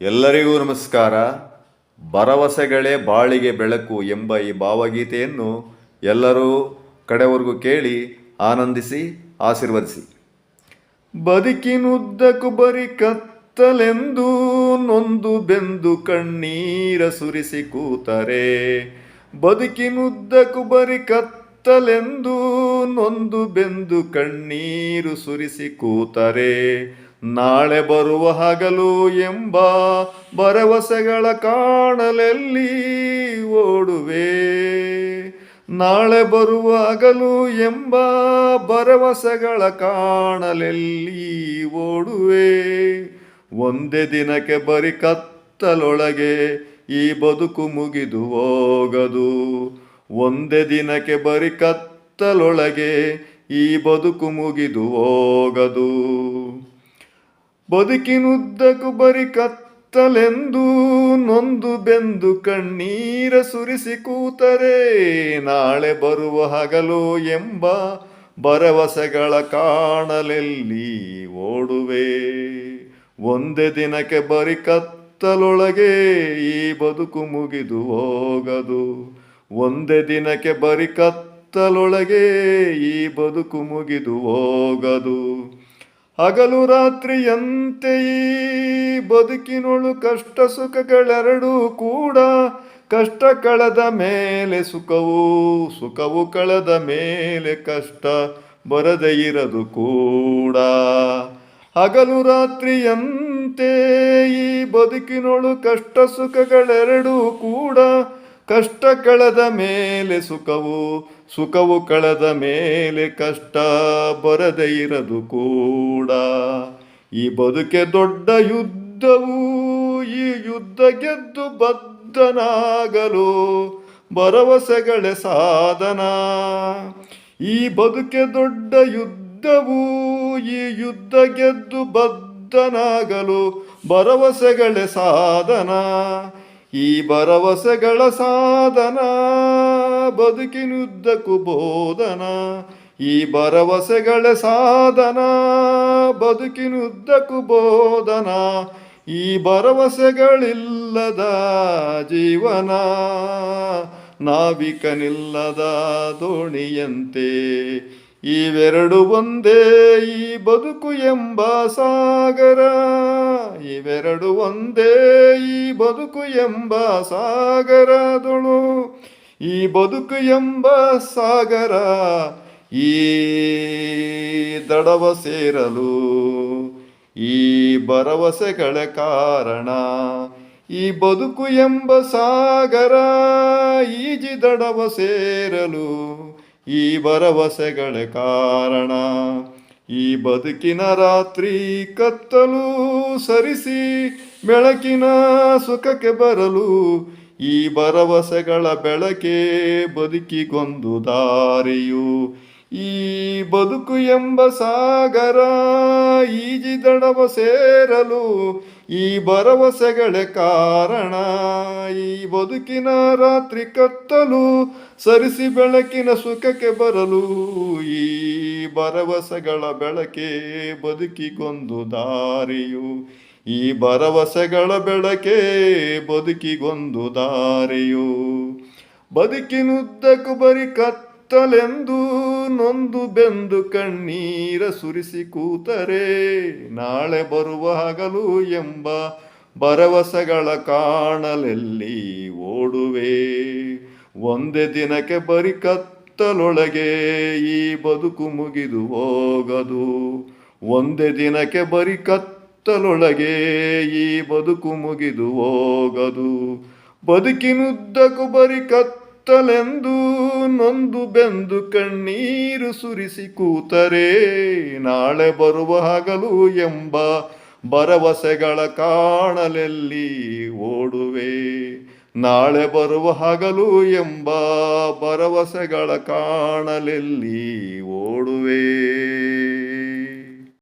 ಎಲ್ಲರಿಗೂ ನಮಸ್ಕಾರ. ಭರವಸೆಗಳೇ ಬಾಳಿಗೆ ಬೆಳಕು ಎಂಬ ಈ ಭಾವಗೀತೆಯನ್ನು ಎಲ್ಲರೂ ಕಡೆವರೆಗೂ ಕೇಳಿ ಆನಂದಿಸಿ, ಆಶೀರ್ವದಿಸಿ. ಬದುಕಿನುದ್ದಕ್ಕೂ ಬರಿ ಕತ್ತಲೆಂದು ನೊಂದು ಬೆಂದು ಕಣ್ಣೀರ ಸುರಿಸಿ ಕೂತರೆ. ಬದುಕಿನುದ್ದಕ್ಕೂ ಬರಿ ಕತ್ತಲೆಂದು ನೊಂದು ಬೆಂದು ಕಣ್ಣೀರು ಸುರಿಸಿ ಕೂತರೆ. ನಾಳೆ ಬರುವ ಹಗಲು ಎಂಬ ಭರವಸೆಗಳ ಕಾಣಲೆಲ್ಲಿ ಓಡುವೆ. ನಾಳೆ ಬರುವ ಹಗಲು ಎಂಬ ಭರವಸೆಗಳ ಕಾಣಲೆಲ್ಲಿ ಓಡುವೆ. ಒಂದೇ ದಿನಕ್ಕೆ ಬರಿ ಕತ್ತಲೊಳಗೆ ಈ ಬದುಕು ಮುಗಿದು ಹೋಗದು. ಒಂದೇ ದಿನಕ್ಕೆ ಬರಿ ಕತ್ತಲೊಳಗೆ ಈ ಬದುಕು ಮುಗಿದು ಹೋಗದು. ಬದುಕಿನುದ್ದಕ್ಕೂ ಬರಿ ಕತ್ತಲೆಂದು ನೊಂದು ಬೆಂದು ಕಣ್ಣೀರ ಸುರಿಸಿ ಕೂತರೆ, ನಾಳೆ ಬರುವ ಹಗಲು ಎಂಬ ಭರವಸೆಗಳ ಕಾಣಲೆಲ್ಲಿ ಓಡುವೆ. ಒಂದೇ ದಿನಕ್ಕೆ ಬರಿ ಕತ್ತಲೊಳಗೆ ಈ ಬದುಕು ಮುಗಿದು ಹೋಗದು. ಒಂದೇ ದಿನಕ್ಕೆ ಬರಿ ಕತ್ತಲೊಳಗೆ ಈ ಬದುಕು ಮುಗಿದು ಹೋಗದು. ಹಗಲು ರಾತ್ರಿಯಂತೆ ಬದುಕಿನೊಳು ಕಷ್ಟ ಸುಖಗಳೆರಡೂ ಕೂಡ ಕಷ್ಟ ಕಳೆದ ಮೇಲೆ ಸುಖವು ಸುಖವು ಕಳೆದ ಮೇಲೆ ಕಷ್ಟ ಬರದೇ ಇರದು ಕೂಡ. ಹಗಲು ರಾತ್ರಿಯಂತೆ ಈ ಬದುಕಿನೊಳು ಕಷ್ಟ ಸುಖಗಳೆರಡೂ ಕೂಡ ಕಷ್ಟ ಕಳೆದ ಮೇಲೆ ಸುಖವು ಸುಖವು ಕಳೆದ ಮೇಲೆ ಕಷ್ಟ ಬರದೇ ಇರದು ಕೂಡ. ಈ ಬದುಕೆ ದೊಡ್ಡ ಯುದ್ಧವು, ಈ ಯುದ್ಧ ಗೆದ್ದು ಬದ್ಧನಾಗಲು ಭರವಸೆಗಳೇ ಸಾಧನ. ಈ ಬದುಕೆ ದೊಡ್ಡ ಯುದ್ಧವು, ಈ ಯುದ್ಧ ಗೆದ್ದು ಬದ್ಧನಾಗಲು ಭರವಸೆಗಳೇ ಸಾಧನ. ಈ ಭರವಸೆಗಳ ಸಾಧನ, ಬದುಕಿನುದ್ದಕ್ಕೂ ಬೋಧನ. ಈ ಭರವಸೆಗಳ ಸಾಧನ, ಬದುಕಿನುದ್ದಕ್ಕೂ ಬೋಧನ. ಈ ಭರವಸೆಗಳಿಲ್ಲದ ಜೀವನ, ನಾವಿಕನಿಲ್ಲದ ದೋಣಿಯಂತೆ ಇವೆರಡು ಒಂದೇ ಈ ಬದುಕು ಎಂಬ ಸಾಗರ. ಇವೆರಡು ಒಂದೇ ಈ ಬದುಕು ಎಂಬ ಸಾಗರದೊಳು. ಈ ಬದುಕು ಎಂಬ ಸಾಗರ ಈ ದಡವ ಸೇರಲು, ಈ ಭರವಸೆಗಳ ಕಾರಣ. ಈ ಬದುಕು ಎಂಬ ಸಾಗರ ಈಜಿ ದಡವ ಸೇರಲು ಈ ಭರವಸೆಗಳ ಕಾರಣ, ಈ ಬದುಕಿನ ರಾತ್ರಿ ಕತ್ತಲು ಸರಿಸಿ ಬೆಳಕಿನ ಸುಖಕ್ಕೆ ಬರಲು, ಈ ಭರವಸೆಗಳ ಬೆಳಕೆ ಬದುಕಿಗೊಂದು ದಾರಿಯು. ಈ ಬದುಕು ಎಂಬ ಸಾಗರ ಈಜಿದಡವ ಸೇರಲು ಈ ಭರವಸೆಗಳೇ ಕಾರಣ. ಈ ಬದುಕಿನ ರಾತ್ರಿ ಕತ್ತಲು ಸರಿಸಿ ಬೆಳಕಿನ ಸುಖಕ್ಕೆ ಬರಲು. ಈ ಭರವಸೆಗಳ ಬೆಳಕೆ ಬದುಕಿಗೊಂದು ದಾರಿಯು. ಈ ಭರವಸೆಗಳ ಬೆಳಕೆ ಬದುಕಿಗೊಂದು ದಾರಿಯು. ಬದುಕಿನುದ್ದಕ್ಕೂ ಬರಿ ಕತ್ತಲೆಂದು ನೊಂದು ಬೆಂದು ಕಣ್ಣೀರ ಸುರಿಸಿ ಕೂತರೆ, ನಾಳೆ ಬರುವಾಗಲು ಎಂಬ ಭರವಸೆಗಳ ಕಾಣಲೆಲ್ಲಿ ಓಡುವೆ. ಒಂದೇ ದಿನಕ್ಕೆ ಬರಿ ಕತ್ತಲೊಳಗೆ ಈ ಬದುಕು ಮುಗಿದು ಹೋಗದು. ಒಂದೇ ದಿನಕ್ಕೆ ಬರಿ ಕತ್ತಲೊಳಗೆ ಈ ಬದುಕು ಮುಗಿದು ಹೋಗದು. ಬದುಕಿನುದ್ದಕ್ಕೂ ಬರಿ ಕತ್ತಲೆಂದು ನೊಂದು ಬೆಂದು ಕಣ್ಣೀರು ಸುರಿಸಿ ಕೂತರೆ, ನಾಳೆ ಬರುವ ಹಗಲು ಎಂಬ ಭರವಸೆಗಳ ಕಾಣಲೆಲ್ಲಿ ಓಡುವೆ. ನಾಳೆ ಬರುವ ಹಗಲು ಎಂಬ ಭರವಸೆಗಳ ಕಾಣಲೆಲ್ಲಿ ಓಡುವೆ.